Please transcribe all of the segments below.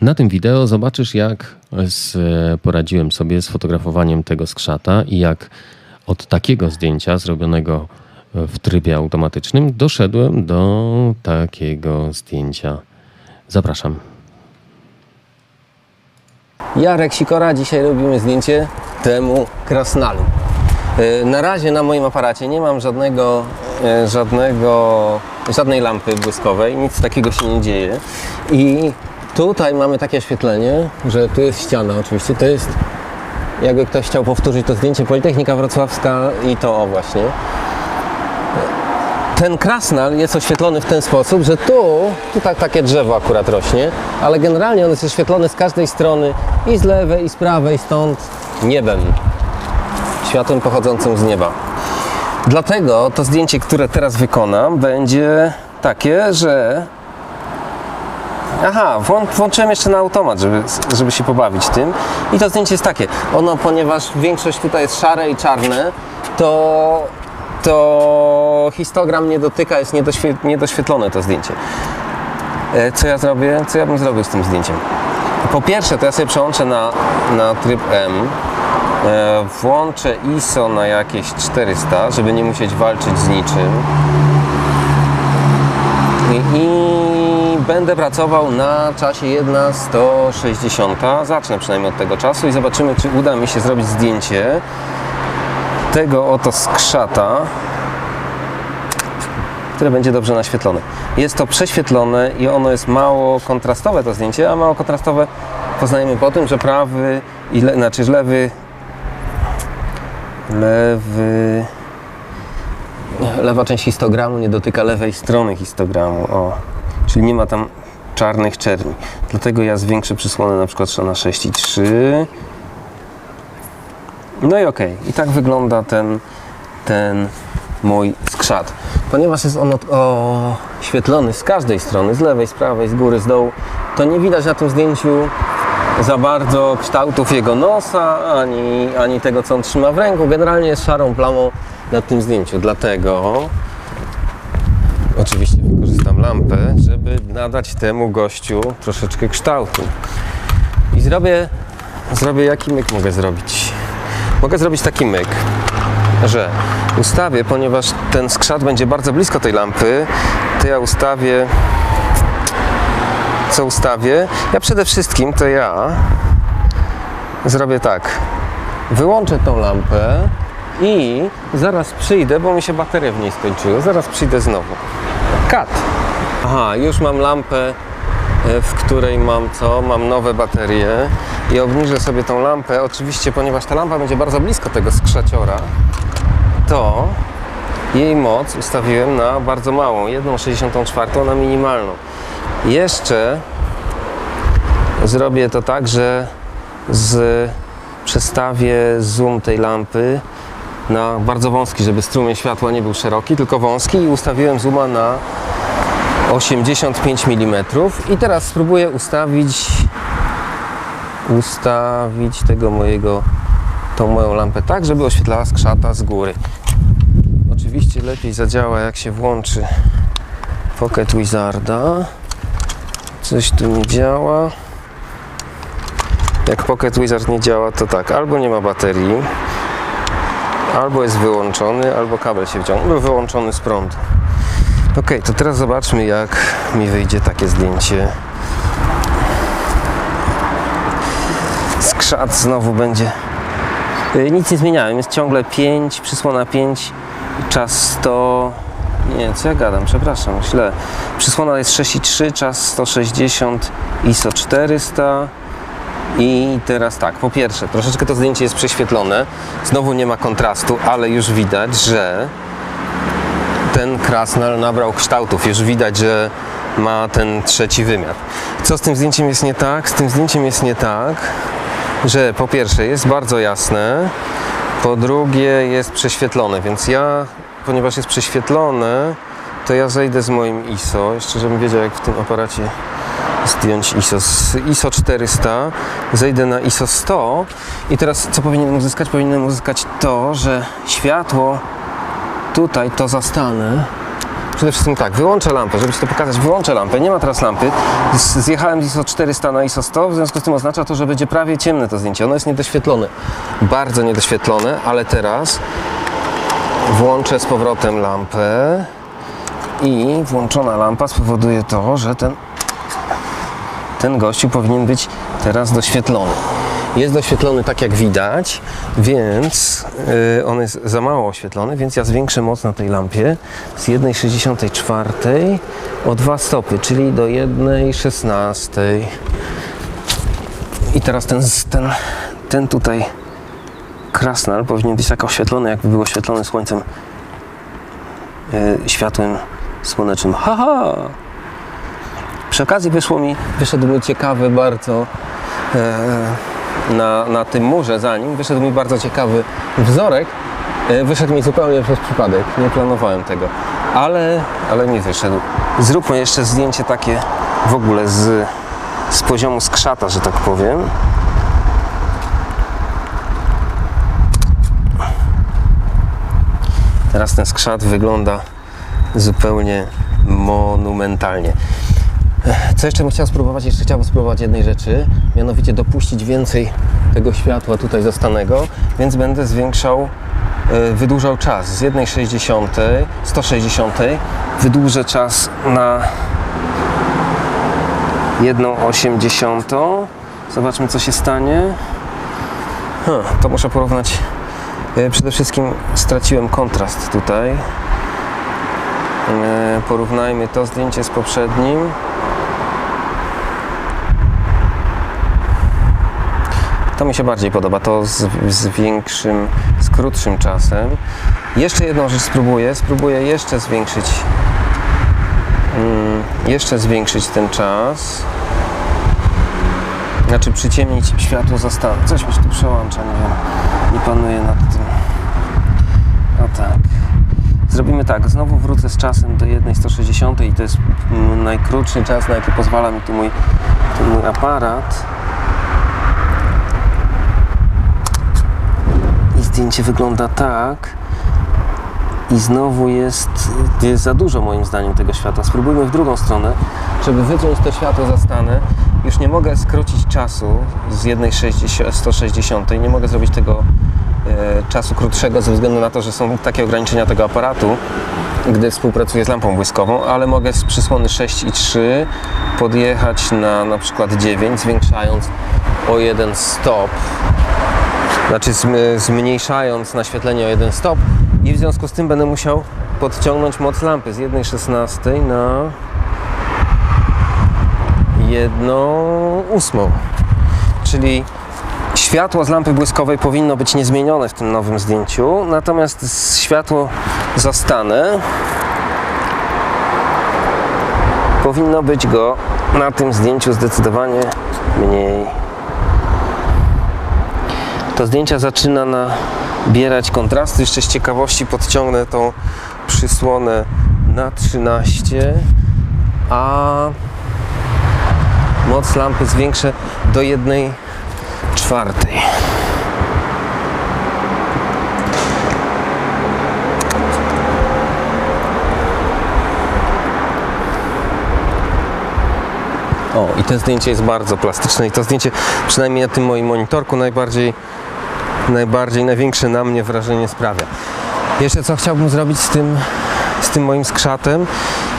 Na tym wideo zobaczysz, jak z, poradziłem sobie z fotografowaniem tego skrzata i jak od takiego zdjęcia zrobionego w trybie automatycznym doszedłem do takiego zdjęcia. Zapraszam. Jarek Sikora, dzisiaj robimy zdjęcie temu krasnalu. Yy, Na razie na moim aparacie nie mam żadnego, żadnego, żadnej lampy błyskowej, nic takiego się nie dzieje. I tutaj mamy takie oświetlenie, że tu jest ściana oczywiście, to jest jakby ktoś chciał powtórzyć to zdjęcie Politechnika Wrocławska i to o właśnie. Ten krasnal jest oświetlony w ten sposób, że tu, tu tak, takie drzewo akurat rośnie, ale generalnie on jest oświetlony z każdej strony i z lewej, i z prawej, stąd niebem. Światłem pochodzącym z nieba. Dlatego to zdjęcie, które teraz wykonam, będzie takie, że. Aha, włą- włączyłem jeszcze na automat, żeby, żeby się pobawić tym. I to zdjęcie jest takie. Ono, ponieważ większość tutaj jest szare i czarne, to, to histogram nie dotyka, jest niedoświe, niedoświetlone to zdjęcie. E, Co ja zrobię? Co ja bym zrobił z tym zdjęciem? Po pierwsze, to ja sobie przełączę na, na tryb M. E, włączę ISO na jakieś 400, żeby nie musieć walczyć z niczym. I, i będę pracował na czasie 1.160. Zacznę przynajmniej od tego czasu i zobaczymy, czy uda mi się zrobić zdjęcie tego oto skrzata, które będzie dobrze naświetlone. Jest to prześwietlone i ono jest mało kontrastowe to zdjęcie, a mało kontrastowe poznajemy po tym, że prawy i le, znaczy lewy lewy lewa część histogramu nie dotyka lewej strony histogramu. O, czyli nie ma tam czarnych czerni. Dlatego ja zwiększę przysłonę na przykład na 6,3 no i okej. I tak wygląda ten, ten mój skrzat. Ponieważ jest on oświetlony z każdej strony, z lewej, z prawej, z góry, z dołu, to nie widać na tym zdjęciu za bardzo kształtów jego nosa, ani, ani tego, co on trzyma w ręku. Generalnie jest szarą plamą na tym zdjęciu. Dlatego oczywiście wykorzystam lampę, żeby nadać temu gościu troszeczkę kształtu. I zrobię, zrobię jaki myk mogę zrobić. Mogę zrobić taki myk, że ustawię, ponieważ ten skrzat będzie bardzo blisko tej lampy, to ja ustawię. Co ustawię? Ja przede wszystkim to ja zrobię tak. Wyłączę tą lampę i zaraz przyjdę, bo mi się baterie w niej skończyły. Zaraz przyjdę znowu. Kat. Aha, już mam lampę e, w której mam co? Mam nowe baterie i obniżę sobie tą lampę. Oczywiście, ponieważ ta lampa będzie bardzo blisko tego skrzaciora, to jej moc ustawiłem na bardzo małą, 1,64 na minimalną. Jeszcze zrobię to tak, że z, przestawię zoom tej lampy na bardzo wąski, żeby strumień światła nie był szeroki, tylko wąski i ustawiłem zooma na 85 mm i teraz spróbuję ustawić ustawić tego mojego tą moją lampę tak, żeby oświetlała skrzata z góry. Oczywiście lepiej zadziała jak się włączy Pocket Wizarda. Coś tu nie działa. Jak Pocket Wizard nie działa, to tak, albo nie ma baterii, albo jest wyłączony, albo kabel się wciągnął, wyłączony z prądu. Ok, to teraz zobaczmy, jak mi wyjdzie takie zdjęcie. Skrzat znowu będzie. Y, Nic nie zmieniałem, jest ciągle 5, przysłona 5, czas 100. Nie, co ja gadam, przepraszam, źle. Przysłona jest 6,3, czas 160, ISO 400. I teraz tak, po pierwsze, troszeczkę to zdjęcie jest prześwietlone, znowu nie ma kontrastu, ale już widać, że ten krasnal nabrał kształtów. Już widać, że ma ten trzeci wymiar. Co z tym zdjęciem jest nie tak? Z tym zdjęciem jest nie tak, że po pierwsze jest bardzo jasne, po drugie jest prześwietlone, więc ja, ponieważ jest prześwietlone, to ja zejdę z moim ISO, jeszcze żebym wiedział jak w tym aparacie zdjąć ISO z ISO 400, zejdę na ISO 100 i teraz co powinienem uzyskać? Powinienem uzyskać to, że światło tutaj to zastanę. Przede wszystkim tak, wyłączę lampę, żeby Ci to pokazać, wyłączę lampę, nie ma teraz lampy, zjechałem z ISO 400 na ISO 100, w związku z tym oznacza to, że będzie prawie ciemne to zdjęcie, ono jest niedoświetlone, bardzo niedoświetlone, ale teraz włączę z powrotem lampę i włączona lampa spowoduje to, że ten, ten gościu powinien być teraz doświetlony. Jest doświetlony tak jak widać, więc yy, on jest za mało oświetlony, więc ja zwiększę moc na tej lampie z 1,64 o 2 stopy, czyli do 1,16. I teraz ten, ten, ten tutaj krasnal powinien być tak oświetlony, jakby był oświetlony słońcem, yy, światłem słonecznym. Haha! Przy okazji wyszło mi, wyszedł mi ciekawy bardzo e, na, na tym murze za nim, wyszedł mi bardzo ciekawy wzorek. E, wyszedł mi zupełnie przez przypadek, nie planowałem tego, ale, ale mi wyszedł. Zróbmy jeszcze zdjęcie takie w ogóle z, z poziomu skrzata, że tak powiem. Teraz ten skrzat wygląda zupełnie monumentalnie. Co jeszcze bym chciał spróbować? Jeszcze chciałbym spróbować jednej rzeczy, mianowicie dopuścić więcej tego światła tutaj zastanego, więc będę zwiększał, e, wydłużał czas z 1,60, 160, wydłużę czas na 1,80. Zobaczmy co się stanie. Huh, to muszę porównać. E, Przede wszystkim straciłem kontrast tutaj. E, Porównajmy to zdjęcie z poprzednim. To mi się bardziej podoba, to z, z większym, z krótszym czasem. Jeszcze jedną rzecz spróbuję, spróbuję jeszcze zwiększyć mm, jeszcze zwiększyć ten czas. Znaczy przyciemnić światło zastane. Coś mi się tu przełącza, nie wiem. Nie panuję nad tym. O tak. Zrobimy tak, znowu wrócę z czasem do 1,160 i to jest najkrótszy czas, na jaki pozwala mi tu mój, tu mój aparat. Zdjęcie wygląda tak. I znowu jest, jest za dużo moim zdaniem tego światła. Spróbujmy w drugą stronę, żeby wyciąć to światło zastane. Już nie mogę skrócić czasu z 1,160. Nie mogę zrobić tego e, czasu krótszego ze względu na to, że są takie ograniczenia tego aparatu, gdy współpracuję z lampą błyskową, ale mogę z przysłony 6 i 3 podjechać na na przykład 9, zwiększając o jeden stop znaczy zm- zmniejszając naświetlenie o jeden stop i w związku z tym będę musiał podciągnąć moc lampy z 1,16 na 1,8 czyli światło z lampy błyskowej powinno być niezmienione w tym nowym zdjęciu natomiast światło zastane powinno być go na tym zdjęciu zdecydowanie mniej to zdjęcia zaczyna nabierać kontrastu. Jeszcze z ciekawości podciągnę tą przysłonę na 13, a moc lampy zwiększę do 1 czwartej. O, i to zdjęcie jest bardzo plastyczne i to zdjęcie, przynajmniej na tym moim monitorku, najbardziej, najbardziej, największe na mnie wrażenie sprawia. Jeszcze co chciałbym zrobić z tym, z tym moim skrzatem,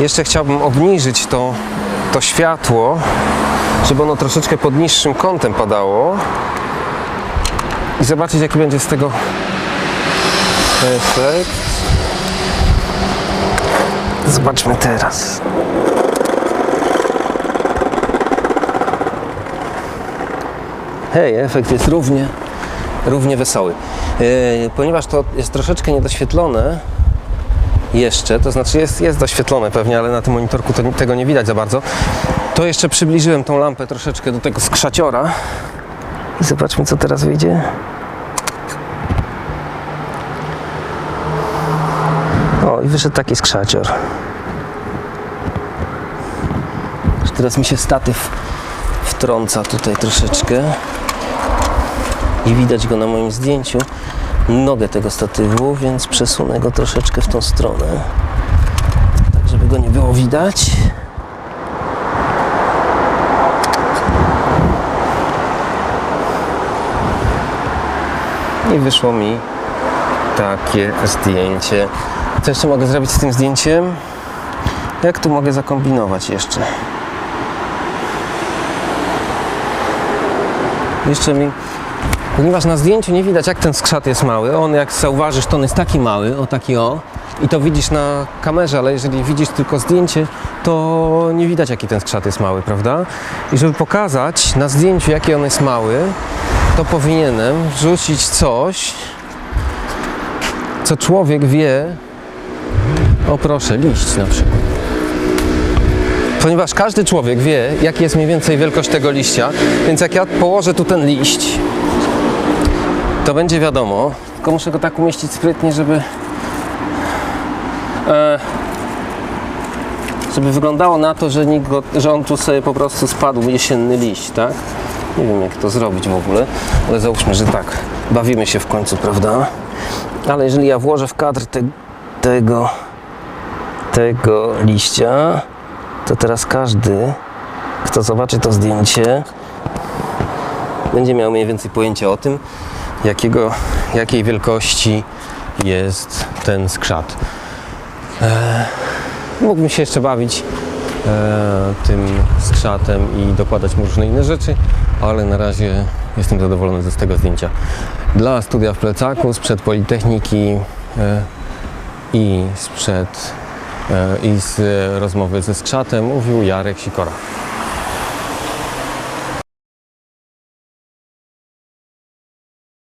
jeszcze chciałbym obniżyć to, to światło, żeby ono troszeczkę pod niższym kątem padało i zobaczyć jaki będzie z tego efekt. Zobaczmy teraz. Hej, efekt jest równie, równie wesoły. Yy, ponieważ to jest troszeczkę niedoświetlone jeszcze, to znaczy jest, jest doświetlone pewnie, ale na tym monitorku to, tego nie widać za bardzo, to jeszcze przybliżyłem tą lampę troszeczkę do tego skrzaciora i zobaczmy co teraz wyjdzie. O, i wyszedł taki skrzacior. Teraz mi się statyw wtrąca tutaj troszeczkę i widać go na moim zdjęciu nogę tego statywu, więc przesunę go troszeczkę w tą stronę tak żeby go nie było widać. I wyszło mi takie zdjęcie. Co jeszcze mogę zrobić z tym zdjęciem? Jak tu mogę zakombinować jeszcze? Jeszcze mi, ponieważ na zdjęciu nie widać jak ten skrzat jest mały, on jak zauważysz to on jest taki mały, o taki o i to widzisz na kamerze, ale jeżeli widzisz tylko zdjęcie, to nie widać jaki ten skrzat jest mały, prawda? I żeby pokazać na zdjęciu jaki on jest mały, to powinienem wrzucić coś, co człowiek wie, o proszę, liść na przykład. Ponieważ każdy człowiek wie, jaki jest mniej więcej wielkość tego liścia, więc jak ja położę tu ten liść, to będzie wiadomo, tylko muszę go tak umieścić sprytnie, żeby e, żeby wyglądało na to, że, nikt go, że on tu sobie po prostu spadł jesienny liść, tak? Nie wiem jak to zrobić w ogóle, ale załóżmy, że tak, bawimy się w końcu, prawda? Ale jeżeli ja włożę w kadr te, tego tego liścia, to teraz każdy, kto zobaczy to zdjęcie, będzie miał mniej więcej pojęcie o tym, jakiego, jakiej wielkości jest ten skrzat. Eee, mógłbym się jeszcze bawić e, tym skrzatem i dokładać mu różne inne rzeczy, ale na razie jestem zadowolony z tego zdjęcia. Dla studia w plecaku, sprzed Politechniki e, i sprzed e, i z rozmowy ze skrzatem mówił Jarek Sikora.